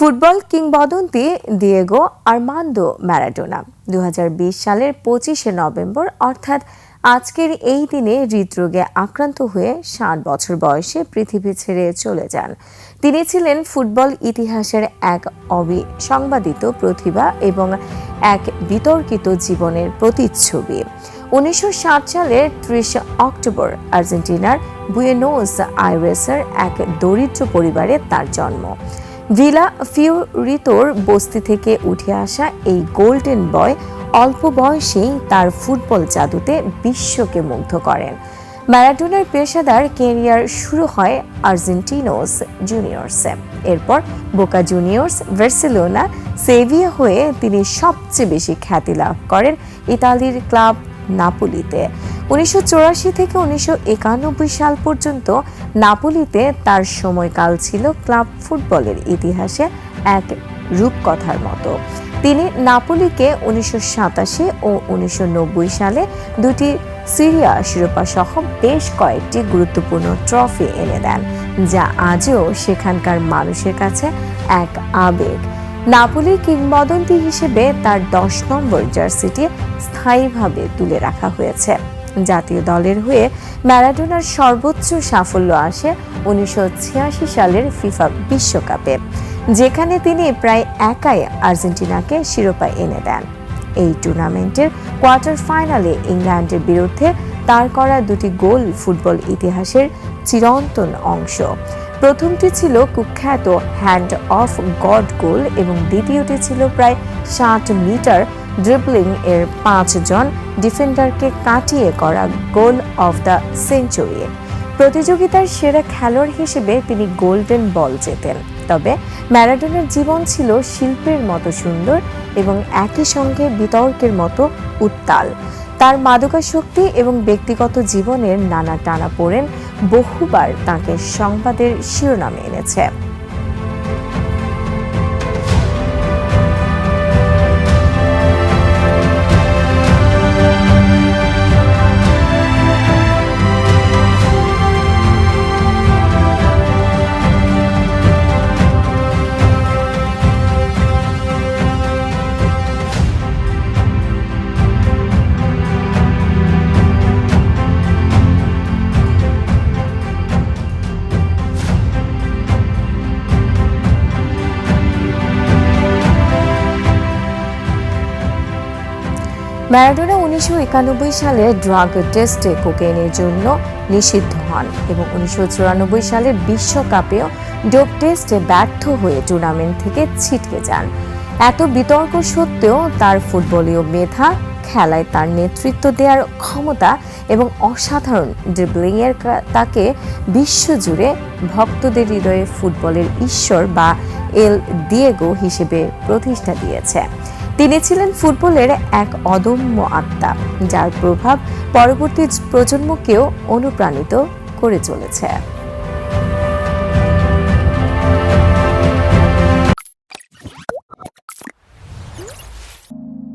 Football কিংবদন্তি Diego Armando Maradona দুহাজার বিশ সালের পঁচিশে নভেম্বর, অর্থাৎ আজকের এই দিনে হৃদরোগে আক্রান্ত হয়ে ষাট বছর বয়সে পৃথিবী ছেড়ে চলে যান। তিনি ছিলেন ফুটবল ইতিহাসের এক অবিসংবাদিত প্রতিভা এবং এক বিতর্কিত জীবনের প্রতিচ্ছবি। উনিশশো সালের ত্রিশ অক্টোবর, আর্জেন্টিনার বুয়েনোস আইরেসের এক দরিদ্র পরিবারে তার জন্ম। ভিলা ফিউরিতোর বস্তি থেকে উঠে আসা এই গোল্ডেন বয় অল্প বয়সেই তার ফুটবল জাদুতে বিশ্বকে মুগ্ধ করেন। ম্যারাডোনার পেশাদার কেরিয়ার শুরু হয় আর্জেন্টিনোস জুনিয়র্সে। এরপর বোকা জুনিয়র্স ভার্সেলোনা সেভিয়া হয়ে তিনি সবচেয়ে বেশি খ্যাতি লাভ করেন ইতালির ক্লাব নাপোলিতে। উনিশশো চুরাশি থেকে উনিশশো একানব্বই সাল পর্যন্ত নাপোলিতে তার সময়কাল ছিল ক্লাব ফুটবলের ইতিহাসে এক রূপকথার মতো। তিনি নাপোলিকে উনিশশো ও উনিশশো নব্বই সালে দুটি সিরিয়া শিরোপা সহ বেশ কয়েকটি গুরুত্বপূর্ণ ট্রফি এনে দেন, যা আজও সেখানকার মানুষের কাছে এক আবেগ। নাপোলি কিংবদন্তি হিসেবে তার দশ নম্বর জার্সিটি স্থায়ীভাবে তুলে রাখা হয়েছে। জাতীয় দলের হয়ে ম্যারাডোনার সর্বোচ্চ সাফল্য আসে উনিশশো ছিয়াশি সালের ফিফা বিশ্বকাপে, যেখানে তিনি প্রায় একাই আর্জেন্টিনাকে শিরোপা এনে দেন। এই টুর্নামেন্টের কোয়ার্টার ফাইনালে ইংল্যান্ডের বিরুদ্ধে তার করা দুটি গোল ফুটবল ইতিহাসের চিরন্তন অংশ। প্রথমটি ছিল কুখ্যাত হ্যান্ড অফ গড গোল এবং দ্বিতীয়টি ছিল প্রায় ষাট মিটার ড্রিবলিং এর পাঁচজন ডিফেন্ডারকে কাটিয়ে করা গোল অফ দ্য সেঞ্চুরি প্রতিযোগিতার সেরা খেলোয়াড় হিসেবে তিনি গোল্ডেন বল জেতেন। তবে ম্যারাডোনার জীবন ছিল শিল্পের মতো সুন্দর এবং একই সঙ্গে বিতর্কের মতো উত্তাল। তার মাদকাসক্তি এবং ব্যক্তিগত জীবনের নানা টানা পড়েন বহুবার তাকে সংবাদের শিরোনামে এনেছে। ম্যারাডোনা উনিশশো একানব্বই সালে ড্রাগ টেস্টে কোকেনের জন্য নিষিদ্ধ হন এবং উনিশশো চুরানব্বই সালের বিশ্বকাপেও ডোপ টেস্টে ব্যর্থ হয়ে টুর্নামেন্ট থেকে ছিটকে যান। এত বিতর্ক সত্ত্বেও তার ফুটবলীয় মেধা, খেলায় তার নেতৃত্ব দেওয়ার ক্ষমতা এবং অসাধারণ ড্রিবলিংয়ের তাকে বিশ্বজুড়ে ভক্তদের হৃদয়ে ফুটবলের ঈশ্বর বা এল দিয়েগো হিসেবে প্রতিষ্ঠা দিয়েছে। তিনি ছিলেন ফুটবলের এক অদম্য আত্মা যার প্রভাব পরবর্তী প্রজন্মকেও অনুপ্রাণিত করে চলেছে।